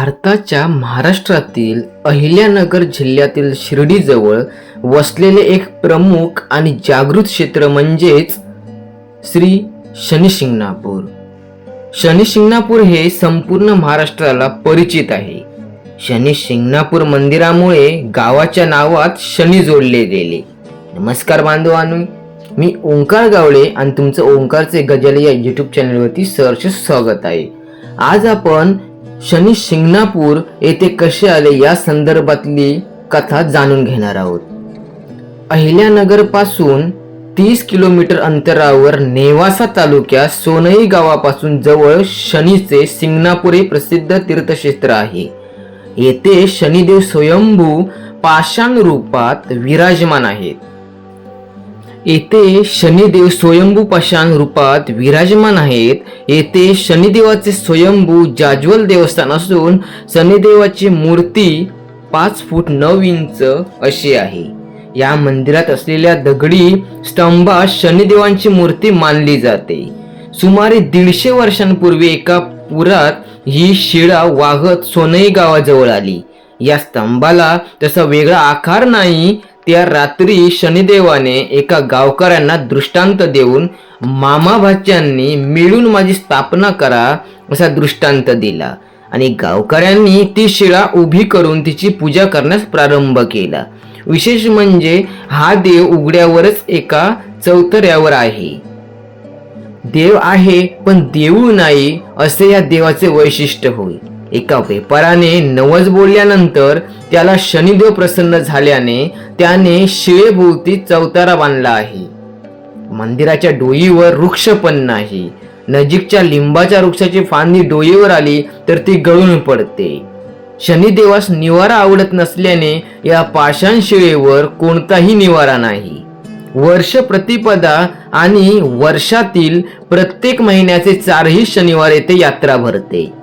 भारताच्या महाराष्ट्रातील अहिल्यानगर जिल्ह्यातील शिर्डीजवळ वसलेले एक प्रमुख आणि जागृत क्षेत्र म्हणजेच श्री शनिशिंगणापूर. शनिशिंगणापूर हे संपूर्ण महाराष्ट्राला परिचित आहे. शनिशिंगणापूर मंदिरामुळे गावाच्या नावात शनी जोडले गेले. नमस्कार बांधवांनो मी ओंकार गावडे आणि तुमचं ओंकारचे गजल या यूट्यूब चॅनलवरती सहर्ष स्वागत आहे. आज आपण शनी शिंगणापूर येथे कसे आले या संदर्भातली कथा जाणून घेणार आहोत. अहिल्यानगरपासून तीस किलोमीटर अंतरावर नेवासा तालुक्यात सोनई गावापासून जवळ शनीचे सिंगणापूर हे प्रसिद्ध तीर्थक्षेत्र आहे. येथे शनिदेव स्वयंभू पाषाण रूपात विराजमान आहेत. येथे शनिदेव स्वयंभू पाषाण रूपात विराजमान आहेत. येथे शनिदेवाचे स्वयंभू जाज्वल देवस्थान असून शनिदेवाची मूर्ती पाच फूट नऊ इंच अशी आहे. या मंदिरात असलेल्या दगडी स्तंभात शनिदेवांची मूर्ती मानली जाते. सुमारे दीडशे वर्षांपूर्वी एका पुरात ही शिळा वाहत सोनई गावाजवळ आली. या स्तंभाला तसा वेगळा आकार नाही. त्या रात्री शनिदेवाने एका गावकऱ्यांना दृष्टांत देऊन मामाभाच्यांनी मिळून माझी स्थापना करा असा दृष्टांत दिला. आणि गावकऱ्यांनी ती शिळा उभी करून तिची पूजा करण्यास प्रारंभ केला. विशेष म्हणजे हा देव उघड्यावरच एका चौतऱ्यावर आहे. देव आहे पण देऊळ नाही असे या देवाचे वैशिष्ट्य होईल. एका व्यापाराने नवस बोलल्यानंतर त्याला शनिदेव प्रसन्न झाल्याने त्याने शिळेभोवती चौतारा बांधला आहे. मंदिराच्या डोईवर वृक्ष पण नाही. नजीकच्या लिंबाच्या वृक्षाची फांदी डोईवर आली तर ती गळून पडते. शनिदेवास निवारा आवडत नसल्याने या पाषाण शिळेवर कोणताही निवारा नाही. वर्ष प्रतिपदा आणि वर्षातील प्रत्येक महिन्याचे चारही शनिवार येथे यात्रा भरते.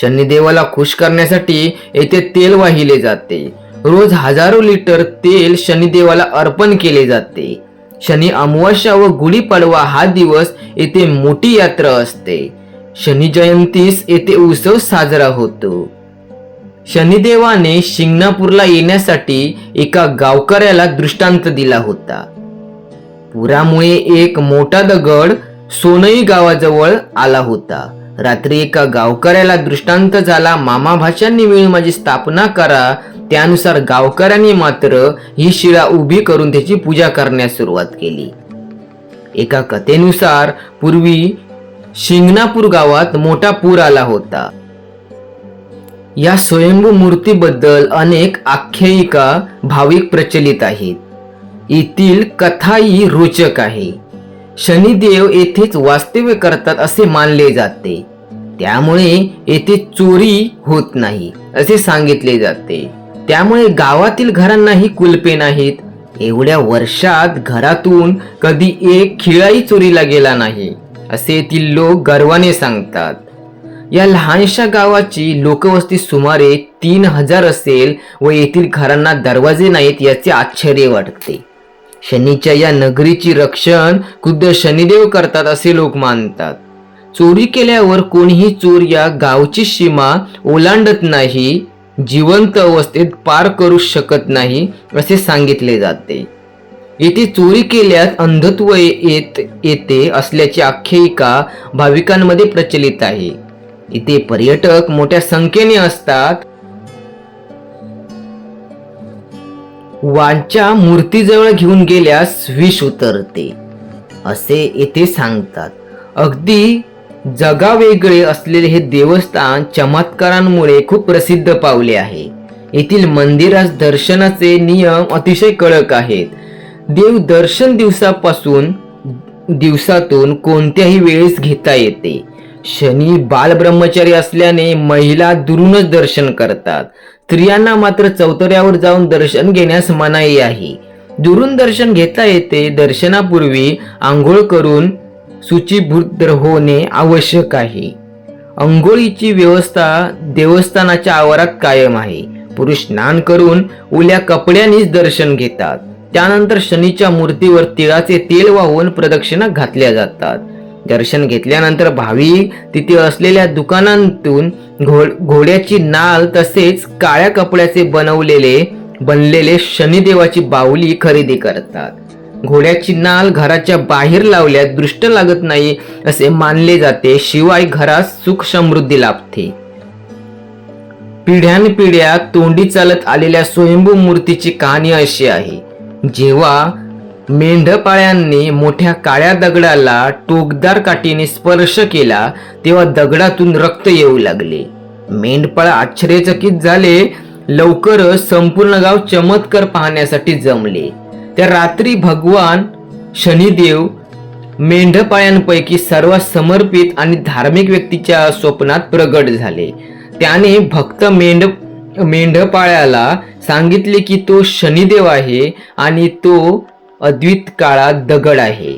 शनिदेवाला खुश करण्यासाठी येथे तेल वाहिले जाते. रोज हजारो लिटर तेल शनिदेवाला अर्पण केले जाते. शनी अमावस्या व गुढीपाडवा हा दिवस येथे मोठी यात्रा असते. शनी जयंतीस येथे उत्सव साजरा होतो. शनिदेवाने शिंगणापूरला येण्यासाठी एका गावकऱ्याला दृष्टांत दिला होता. पुरामुळे एक मोठा दगड सोनई गावाजवळ आला होता. रात्री एका गावकऱ्याला दृष्टांत झाला मामा भाषांनी मिळून माझी स्थापना करा. त्यानुसार गावकऱ्यांनी मात्र ही शिळा उभी करून त्याची पूजा करण्यास सुरुवात केली. एका कथेनुसार पूर्वी शिंगणापूर गावात मोठा पूर आला होता. या स्वयंभू मूर्तीबद्दल अनेक आख्यायिका भाविक प्रचलित आहेत. येथील कथाही रोचक आहे. शनिदेव येथेच वास्तव्य करतात असे मानले जाते. त्यामुळे येथे चोरी होत नाही असे सांगितले जाते. त्यामुळे गावातील घरांनाही कुलपे नाहीत. एवढ्या वर्षात घरातून कधी एक खिळाही चोरीला गेला नाही असे येथील लोक गर्वाने सांगतात. या लहानशा गावाची लोकवस्ती सुमारे तीन हजार असेल व येथील घरांना दरवाजे नाहीत याचे आश्चर्य वाटते. शनीच्या या नगरीची रक्षण खुद्द शनिदेव करतात असे लोक मानतात. चोरी केल्यावर कोणीही चोर या गावची सीमा ओलांडत नाही जिवंत अवस्थेत पार करू शकत नाही असे सांगितले जाते. येथे चोरी केल्यास अंधत्व येत येते असल्याची आख्यायिका भाविकांमध्ये प्रचलित आहे. इथे पर्यटक मोठ्या संख्येने असतात वांच्या मूर्तीजवळ घेऊन गेल्यास विष उतरते. असे येथे सांगतात. अगदी जगावेगळे असलेले हे देवस्थान चमत्कारांमुळे खूप प्रसिद्ध पावले आहे. येथील मंदिरास दर्शनाचे नियम अतिशय कडक आहेत. देव दर्शन दिवसापासून दिवसातून कोणत्याही वेळेस घेता येते. शनी बालब्रह्मचारी असल्याने महिला दुरूनच दर्शन करतात. स्त्रियांना मात्र चौतऱ्यावर जाऊन दर्शन घेण्यास मनाई आहे. दुरून दर्शन घेता येते दर्शनापूर्वी आंघोळ करून सूचीभूत होणे आवश्यक आहे. अंघोळीची व्यवस्था देवस्थानाच्या आवारात कायम आहे. पुरुष स्नान करून ओल्या कपड्यांनीच दर्शन घेतात. त्यानंतर शनीच्या मूर्तीवर तिळाचे तेल वाहून प्रदक्षिणा घातल्या जातात. दर्शन घेतल्यानंतर भाविक तिथे असलेल्या दुकानांतून घोड घोड्याची नाल तसेच काळ्या कपड्याचे बनवलेले बनलेले शनिदेवाची बाहुली खरेदी करतात. घोड्याची नाल घराच्या बाहेर लावल्यास दृष्ट लागत नाही असे मानले जाते शिवाय घरात सुख समृद्धी लाभते. पिढ्यानपिढ्या तोंडी चालत आलेल्या स्वयंभू मूर्तीची कहाणी अशी आहे जेव्हा मेंढपाळ्यांनी मोठ्या काळ्या दगडाला टोकदार काठीने स्पर्श केला तेव्हा दगडातून रक्त येऊ लागले. मेंढपाळ आश्चर्यचकित झाले. लवकरच संपूर्ण गाव चमत्कार पाहण्यासाठी जमले. त्या रात्री भगवान शनिदेव मेंढपाळ्यांपैकी सर्वात समर्पित आणि धार्मिक व्यक्तीच्या स्वप्नात प्रगट झाले. त्याने भक्त मेंढ मेंढपाळ्याला सांगितले की तो शनिदेव आहे आणि तो अद्वित काळा दगड आहे.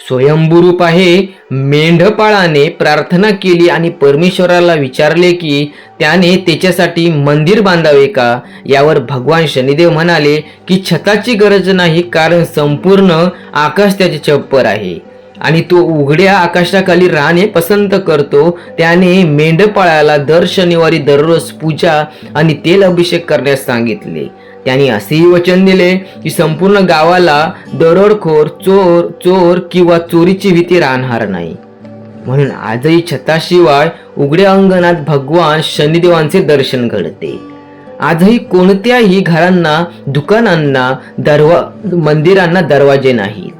स्वयंभूरूप आहे मेंढपाळाने प्रार्थना केली आणि परमेश्वराला विचारले की त्याने त्याच्यासाठी मंदिर बांधावे का? यावर भगवान शनिदेव म्हणाले की छताची गरज नाही कारण संपूर्ण आकाश त्याचे छप्पर आहे आणि तो उघड्या आकाशाखाली राहणे पसंत करतो. त्याने मेंढपाळाला दर शनिवारी दररोज पूजा आणि तेल अभिषेक करण्यास सांगितले. त्यांनी असेही वचन दिले की संपूर्ण गावाला दरोडखोर चोर चोर किंवा चोरीची भीती राहणार नाही. म्हणून आजही छताशिवाय उघड्या अंगणात भगवान शनिदेवांचे दर्शन घडते. आजही कोणत्याही घरांना दुकानांना दरवा मंदिरांना दरवाजे नाहीत.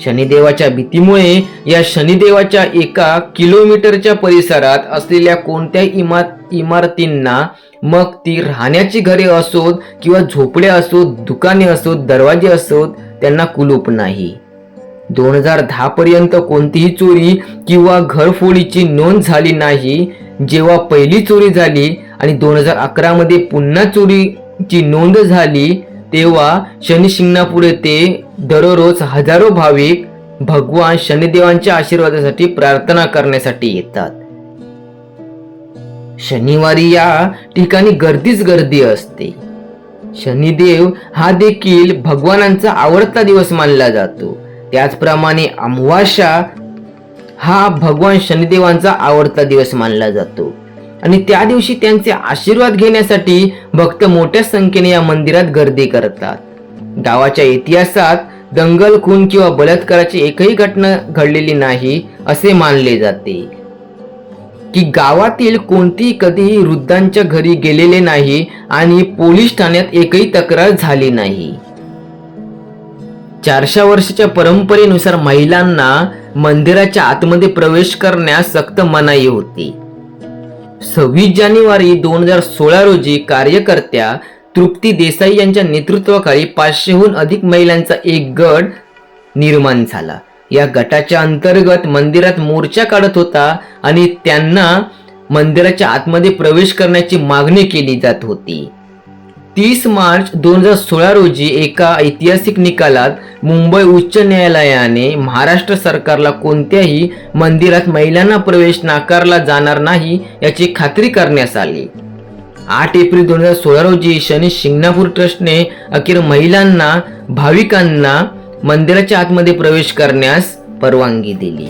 शनिदेवाच्या भीतीमुळे या शनिदेवाच्या एका किलोमीटरच्या परिसरात असलेल्या कोणत्याही इमा इमारतींना मग ती राहण्याची घरे असोत किंवा झोपड्या असोत दुकाने असोत दरवाजे असोत त्यांना कुलूप नाही. दोन हजार दहा पर्यंत कोणतीही चोरी किंवा घरफोडीची नोंद झाली नाही. जेव्हा पहिली चोरी झाली आणि दोन हजार अकरा मध्ये पुन्हा चोरीची नोंद झाली तेव्हा शनी शिंगणापूर येथे दररोज हजारो भाविक भगवान शनिदेवांच्या आशीर्वादासाठी प्रार्थना करण्यासाठी येतात. शनिवारी या ठिकाणी गर्दीच गर्दी असते. शनिदेव हा देखील भगवानांचा आवडता दिवस मानला जातो. त्याचप्रमाणे अमावास्या हा भगवान शनिदेवांचा आवडता दिवस मानला जातो. आणि त्या दिवशी त्यांचे आशीर्वाद घेण्यासाठी भक्त मोठ्या संख्येने या मंदिरात गर्दी करतात. गावाच्या इतिहासात दंगल खून किंवा बलात्काराची एकही घटना घडलेली नाही असे मानले जाते. की गावातील कोणतीही कधीही वृद्धांच्या घरी गेलेले नाही आणि पोलीस ठाण्यात एकही तक्रार झाली नाही. चारशे वर्षाच्या परंपरेनुसार महिलांना मंदिराच्या आतमध्ये प्रवेश करण्यास सक्त मनाई होती. सव्वीस जानेवारी दोन हजार सोळा रोजी कार्यकर्त्या तृप्ती देसाई यांच्या नेतृत्वाखाली पाचशेहून अधिक महिलांचा एक गट निर्माण झाला. या गटाच्या अंतर्गत मंदिरात मोर्चा काढत होता आणि त्यांना मंदिराच्या आतमध्ये प्रवेश करण्याची मागणी केली जात होती. तीस मार्च दोन हजार सोळा रोजी एका ऐतिहासिक निकालात मुंबई उच्च न्यायालयाने महाराष्ट्र सरकारला कोणत्याही मंदिरात महिलांना प्रवेश नाकारला जाणार नाही याची खात्री करण्यात आली. आठ एप्रिल दोन हजार सोळा रोजी शनी शिंगणापूर ट्रस्टने अखेर महिलांना भाविकांना मंदिराच्या आतमध्ये प्रवेश करण्यास परवानगी दिली.